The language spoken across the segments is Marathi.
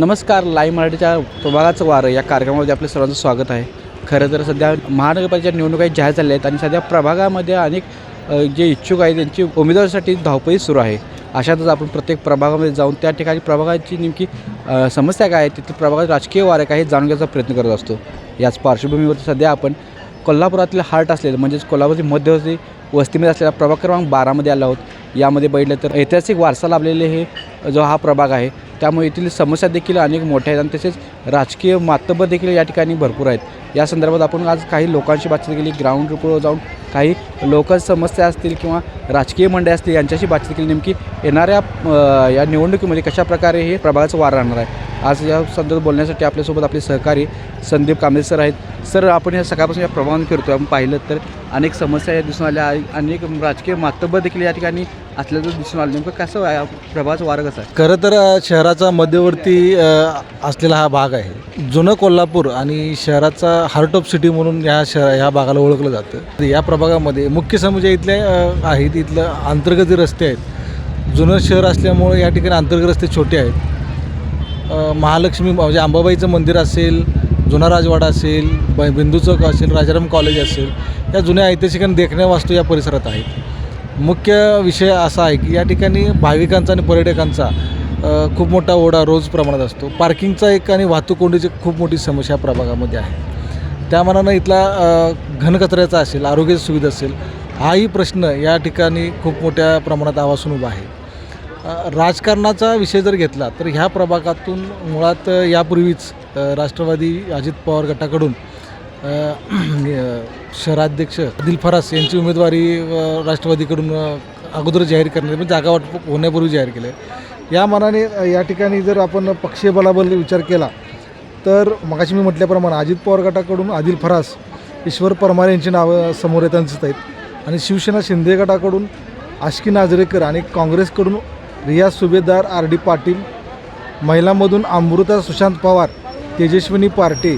नमस्कार लाईव्ह मराठीच्या प्रभागाचं वारं या कार्यक्रमामध्ये आपलं सर्वांचं स्वागत आहे. खरं तर सध्या महानगरपालिकेच्या निवडणुका जाहीर झाल्या आहेत आणि सध्या प्रभागामध्ये अनेक जे इच्छुक आहेत त्यांची उमेदवारासाठी धावपळी सुरू आहे. अशातच आपण प्रत्येक प्रभागामध्ये जाऊन त्या ठिकाणी प्रभागाची नेमकी समस्या काय आहे तिथे प्रभागात राजकीय वारं काय हे जाणून घ्यायचा प्रयत्न करत असतो. याच पार्श्वभूमीवरती सध्या आपण कोल्हापुरातील हार्ट असलेलं म्हणजेच कोल्हापूरची मध्यवर्ती वस्तीमध्ये असलेला प्रभाग क्रमांक बारामध्ये आला आहोत. यामध्ये बघितलं तर ऐतिहासिक वारसा लाभलेले हे जो हा प्रभाग आहे त्यामुळे येथील समस्या देखील अनेक मोठ्या आहेत आणि तसेच राजकीय मातबर देखील या ठिकाणी भरपूर आहेत. या संदर्भात आपण आज काही लोकांशी बातचीत केली. ग्राउंड रिपोर्टवर जाऊन काही लोक समस्या असतील किंवा राजकीय मंडळी असतील यांच्याशी बातचीत केली. नेमकी येणाऱ्या या निवडणुकीमध्ये कशाप्रकारे हे प्रभागाचं वार राहणार आहे? आज या संदर्भात बोलण्यासाठी आपल्यासोबत आपले सहकारी संदीप कांबळे सर आहेत. सर आपण या सकाळपासून या प्रभागात फिरतो आपण पाहिलं तर अनेक समस्या या दिसून आल्या. अनेक राजकीय मातब्बर देखील या ठिकाणी असल्याचं दिसून आलं. नेमकं कसं आहे? वार वारं कसं आहे? खरं तर शहराचा मध्यवर्ती असलेला हा भाग आहे. जुनं कोल्हापूर आणि शहराचा हार्ट ऑफ सिटी म्हणून या शहर ह्या भागाला ओळखलं जातं. या प्रभागामध्ये मुख्य समुदाय इथले आहेत इथलं अंतर्गत जे रस्ते आहेत. जुनं शहर असल्यामुळे या ठिकाणी अंतर्गत रस्ते छोटे आहेत. महालक्ष्मी म्हणजे अंबाबाईचं मंदिर असेल जुना राजवाडा असेल ब बिंदू चौक असेल राजाराम कॉलेज असेल या जुन्या ऐतिहासिक आणि देखण्या वास्तू या परिसरात आहेत. मुख्य विषय असा आहे की या ठिकाणी भाविकांचा आणि पर्यटकांचा खूप मोठा ओढा रोज प्रमाणात असतो. पार्किंगचा एक आणि वाहतूक कोंडीची खूप मोठी समस्या प्रभागामध्ये आहे. त्या मानानं इथला घनकचऱ्याचा असेल आरोग्य सुविधा असेल हाही प्रश्न या ठिकाणी खूप मोठ्या प्रमाणात आवासून उभा आहे. राजकारणाचा विषय जर घेतला तर ह्या प्रभागातून मुळात यापूर्वीच राष्ट्रवादी अजित पवार गटाकडून शहराध्यक्ष दिल फरास यांची उमेदवारी राष्ट्रवादीकडून अगोदर जाहीर करण्यात म्हणजे जागा वाटप होण्यापूर्वी जाहीर केलं. आहे या मनाने या ठिकाणी जर आपण पक्षीय बलाबल विचार केला तर मगाशी मी म्हटल्याप्रमाणे अजित पवार गटाकडून आदिल फरास ईश्वर परमार यांची नावं समोर येताना दिसत आहेत. आणि शिवसेना शिंदे गटाकडून आशकी नाजरेकर आणि काँग्रेसकडून रिया सुभेदार आर डी पाटील महिलांमधून अमृता सुशांत पवार तेजस्विनी पार्टे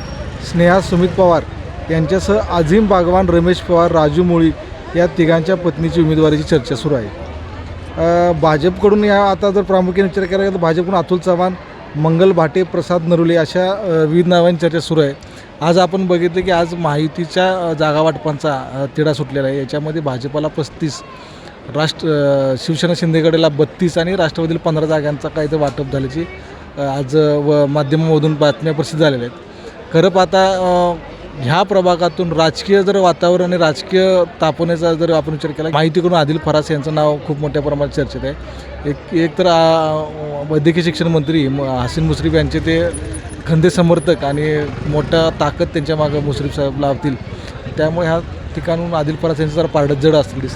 स्नेहा सुमित पवार यांच्यासह अझीम बागवान रमेश पवार राजू मुळी या तिघांच्या पत्नीची उमेदवारीची चर्चा सुरू आहे. भाजपकडून या आता जर प्रामुख्याने विचार केला तर भाजपकडून अतुल चव्हाण मंगल भाटे प्रसाद नरुले अशा विविध नावांची चर्चा सुरू आहे. आज आपण बघितलं की आज माहितीच्या जागावाटपांचा तिढा सुटलेला आहे. याच्यामध्ये भाजपाला पस्तीस राष्ट्र शिवसेना शिंदेगडेला बत्तीस आणि राष्ट्रवादीला पंधरा जागांचा काय तर वाटप झाल्याची आज व माध्यमामधून बातम्या प्रसिद्ध झालेल्या आहेत. खरं पाहता ह्या प्रभागातून राजकीय जर वातावरण आणि राजकीय तापवण्याचा जर आपण विचार केला माहितीकडून आदिल फरास यांचं नाव खूप मोठ्या प्रमाणात चर्चेत आहे. एक एक तर वैद्यकीय शिक्षण मंत्री म- हसीन मुश्रीफ यांचे ते खंदे समर्थक आणि मोठा ताकद त्यांच्या मागं मुश्रीफ साहेब लावतील. त्यामुळे ह्या ठिकाणून आदिल परास यांचं जरा पारडत जड असतील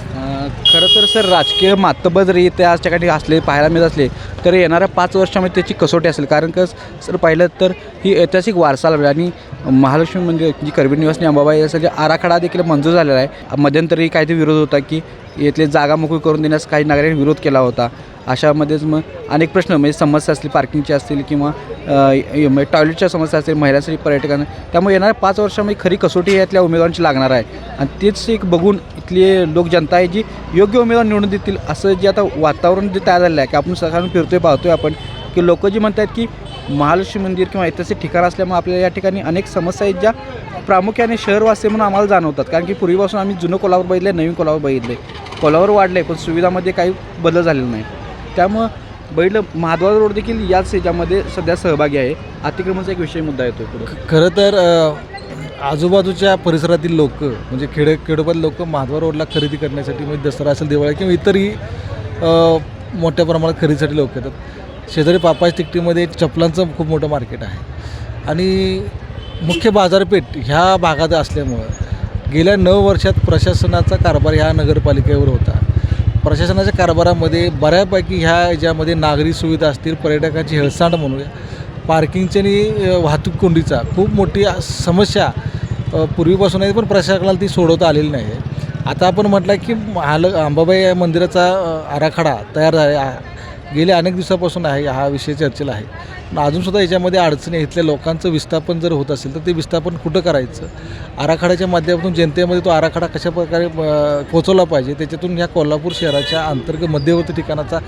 खरं तर सर राजकीय मातब्बर जरी त्या ठिकाणी असले पाहायला मिळत असले तर येणाऱ्या पाच वर्षामध्ये त्याची कसोटी असेल. कारण का सर पाहिलं तर ही ऐतिहासिक वारसा लाभली आणि महालक्ष्मी मंदिर जी करबीर निवासनी अंबाबाई यासाठी आराखडा देखील मंजूर झालेला आहे. मध्यंतरी काहीतरी विरोध होता की येथले जागा मोकळी करून देण्यास काही नागरिकांनी विरोध केला होता. अशामध्येच मग अनेक प्रश्न म्हणजे समस्या असतील पार्किंगची असतील किंवा म्हणजे टॉयलेटच्या समस्या असतील महिलांसाठी पर्यटकांना त्यामुळे येणाऱ्या पाच वर्षामध्ये खरी कसोटी यातल्या उमेदवारांची लागणार आहे. आणि तेच एक बघून इथली लोक जनता आहे जी योग्य उमेदवार निवडून देतील असं जे आता वातावरण जे तयार झालेलं आहे की आपण सकाळून फिरतोय पाहतोय आपण की लोक जी म्हणतात की महालक्ष्मी मंदिर किंवा ऐतिहासिक ठिकाण असल्यामुळे आपल्याला या ठिकाणी अनेक समस्या आहेत ज्या प्रामुख्याने शहरवासी म्हणून आम्हाला जाणवतात. कारण की पूर्वीपासून आम्ही जुनं कोल्हापूर बघितलं नवीन कोल्हापूर बघितले कोल्हापूर वाढले पण सुविधामध्ये काही बदल झालेला नाही. त्यामुळं बैल महाद्वार रोड देखील याच ह्याच्यामध्ये सध्या सहभागी आहे. अतिक्रमणाचा एक विषय मुद्दा येतो खरं तर आजूबाजूच्या परिसरातील लोक म्हणजे खेडे खेडोपात लोक महाद्वार रोडला खरेदी करण्यासाठी म्हणजे दसरा असेल दिवाळी किंवा इतरही मोठ्या प्रमाणात खरेदीसाठी लोक येतात. शेजारी पापाज तिकटीमध्ये चपलांचं खूप मोठं मार्केट आहे. आणि मुख्य बाजारपेठ ह्या भागात असल्यामुळं गेल्या नऊ वर्षात प्रशासनाचा कारभार ह्या नगरपालिकेवर होता. प्रशासनाच्या कारभारामध्ये बऱ्यापैकी ह्या ज्यामध्ये नागरी सुविधा असतील पर्यटकांची हेळसांड म्हणूया पार्किंगची आणि वाहतूक कोंडीचा खूप मोठी समस्या पूर्वीपासून आहे पण प्रशासनाला ती सोडवता आलेली नाही आहे. आता आपण म्हटलं की महाल अंबाबाई या मंदिराचा आराखडा तयार झाला आहे. गेल्या अनेक दिवसापासून आहे हा विषय चर्चेला आहे. पण अजूनसुद्धा याच्यामध्ये अडचणी इथल्या लोकांचं विस्थापन जर होत असेल तर ते विस्थापन कुठं करायचं? आराखड्याच्या माध्यमातून जनतेमध्ये तो आराखडा कशा प्रकारे पोचवला पाहिजे? त्याच्यातून ह्या कोल्हापूर शहराच्या अंतर्गत मध्यवर्ती ठिकाणाचा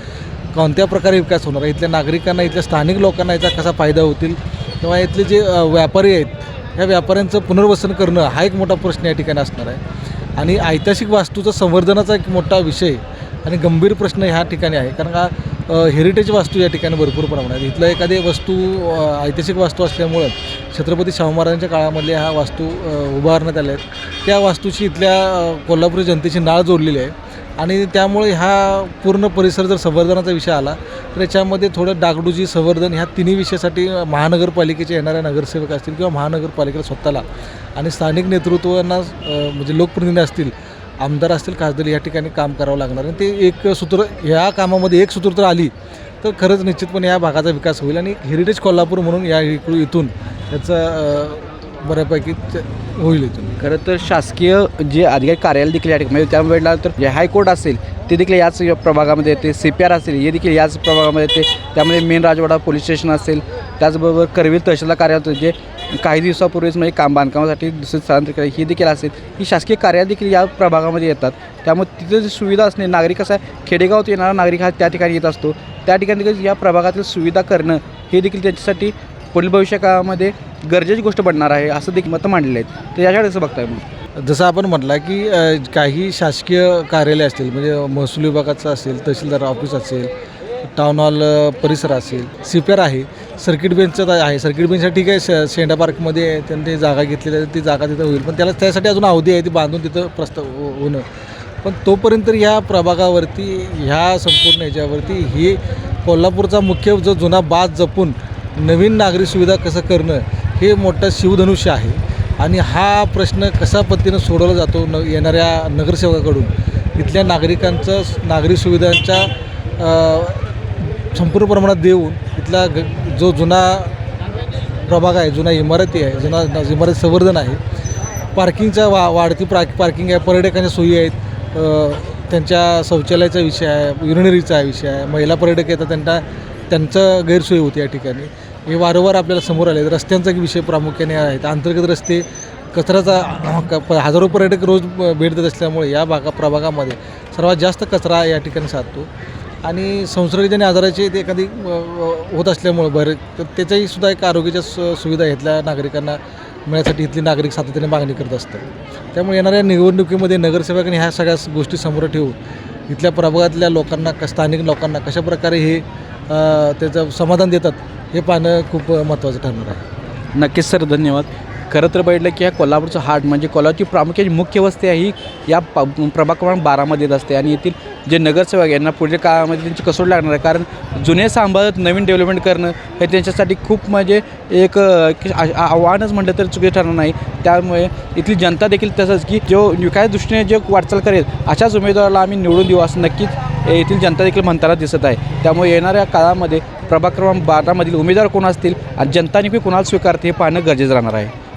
कोणत्या प्रकारे विकास होणार आहे? इथल्या नागरिकांना इथल्या स्थानिक लोकांना याचा कसा फायदा होतील? किंवा इथले जे व्यापारी आहेत ह्या व्यापाऱ्यांचं पुनर्वसन करणं हा एक मोठा प्रश्न या ठिकाणी असणार आहे. आणि ऐतिहासिक वास्तूचं संवर्धनाचा एक मोठा विषय आणि गंभीर प्रश्न ह्या ठिकाणी आहे. कारण का हेरिटेज वास्तू या ठिकाणी भरपूर प्रमाणात इथलं एखादी वस्तू ऐतिहासिक वास्तू असल्यामुळं छत्रपती शाहू महाराजांच्या काळामधल्या ह्या वास्तू उभारण्यात आल्या आहेत. त्या वास्तूची इथल्या कोल्हापूर जनतेची नाळ जोडलेली आहे. आणि त्यामुळे हा पूर्ण परिसर जर संवर्धनाचा विषय आला तर याच्यामध्ये थोडं डागडुजी संवर्धन ह्या तिन्ही विषयासाठी महानगरपालिकेचे येणाऱ्या नगरसेवक असतील किंवा महानगरपालिकेला स्वतःला आणि स्थानिक नेतृत्वांना म्हणजे लोकप्रतिनिधी असतील आमदार असतील खासदार या ठिकाणी काम करावं लागणार आणि ते एक सूत्र ह्या कामामध्ये एक सूत्र तर आली तर खरंच निश्चितपणे या भागाचा विकास होईल. आणि हेरिटेज कोल्हापूर म्हणून या इकडून इथून याचा बऱ्यापैकी होईल इथून. खरं तर शासकीय जे अधिकारी कार्यालय देखील या ठिकाणी म्हणजे त्यावेळेला तर जे हायकोर्ट असेल ते देखील याच प्रभागामध्ये येते. सी पी आर असेल हे देखील याच प्रभागामध्ये येते. त्यामध्ये मेन राजवाडा पोलीस स्टेशन असेल त्याचबरोबर करवीर तहसीलदार कार्यालय जे काही दिवसापूर्वीच म्हणजे काम बांधकामासाठी दुसरे स्थलांतर केलं. ही देखील असेल. ही शासकीय कार्यालय देखील या प्रभागामध्ये येतात. त्यामुळे तिथे जी सुविधा असणे नागरिक असा खेडेगावात येणारा नागरिक हा त्या ठिकाणी येत असतो. त्या ठिकाणी देखील या प्रभागातील सुविधा करणं हे देखील त्यांच्यासाठी पुढील भविष्यकाळामध्ये गरजेची गोष्ट बनणार आहे असं देखील मतं मांडले आहेत. तर याच्याकडे कसं बघताय मग? जसं आपण म्हटलं की काही शासकीय कार्यालय असतील म्हणजे महसूल विभागाचं असेल तहसीलदार ऑफिस असेल टाउन हॉल परिसर असेल. सी आहे. सर्किट बेंचचं तर आहे. सर्किट बेंचचं ठीक आहे शे शेंडा पार्कमध्ये त्यांनी ते जागा घेतलेली आहे. ती जागा तिथं होईल. पण त्याला त्यासाठी अजून अवधी आहे. ती बांधून तिथं प्रस्ताव हो- होणं. पण तोपर्यंत ह्या प्रभागावरती ह्या संपूर्ण ह्याच्यावरती ही कोल्हापूरचा मुख्य जो जुना बाद जपून नवीन नागरी सुविधा कसं करणं हे मोठं शिवधनुष्य आहे. आणि हा प्रश्न कशा पद्धतीनं सोडवला जातो न येणाऱ्या नगरसेवकाकडून? इथल्या नागरिकांचं नागरी सुविधांच्या संपूर्ण प्रमाणात देऊन इथला ग जो जुना प्रभाग आहे जुना इमारती आहे जुना इमारत संवर्धन आहे पार्किंगचा वा वाढती प्रा पार्किंग आहे पर्यटकांच्या सोयी आहेत त्यांच्या शौचालयाचा विषय आहे युरिनरीचा विषय आहे महिला पर्यटक येतात त्यांना त्यांचं गैरसोय होती या ठिकाणी. हे वारंवार आपल्याला समोर आले रस्त्यांचा विषय प्रामुख्याने आहेत अंतर्गत रस्ते कचऱ्याचा हजारो पर्यटक रोज भेट देत असल्यामुळे या भागा प्रभागामध्ये सर्वात जास्त कचरा या ठिकाणी साधतो. आणि संसर्गजन्य आजाराची ते एखादी होत असल्यामुळं बरं तर त्याच्याही सुद्धा एक आरोग्याच्या सु सुविधा इथल्या नागरिकांना मिळण्यासाठी इथली नागरिक सातत्याने मागणी करत असतात. त्यामुळे येणाऱ्या निवडणुकीमध्ये नगरसेवकांनी ह्या सगळ्या गोष्टी समोर ठेवून इथल्या प्रभागातल्या लोकांना क स्थानिक लोकांना कशाप्रकारे हे त्याचं समाधान देतात हे पाहणं खूप महत्त्वाचं ठरणार आहे. नक्कीच सर धन्यवाद. खरं तर बघितलं की ह्या कोल्हापूरचं हार्ट म्हणजे कोल्हापूरची प्रामुख्याने मुख्य वस्ती आहे ही या प प्रभाग क्रमांक बारामध्ये येत असते. आणि येथील जे नगरसेवक आहे, यांना पुढच्या काळामध्ये त्यांची कसोट लागणार आहे. कारण जुने सांभाळत नवीन डेव्हलपमेंट करणं हे त्यांच्यासाठी खूप म्हणजे एक आव्हानच म्हटलं तर चुकीचं ठरणार नाही. त्यामुळे इथली जनता देखील तसंच की जो विकास दृष्टीने जे वाटचाल करेल अशाच उमेदवाराला आम्ही निवडून देऊ असं नक्कीच येथील जनता देखील म्हणताना दिसत आहे. त्यामुळे येणाऱ्या काळामध्ये प्रभाग क्रमांक बारामधील उमेदवार कोण असतील आणि जनता नेमकी कोणाला स्वीकारते हे पाहणं गरजेचं राहणार आहे.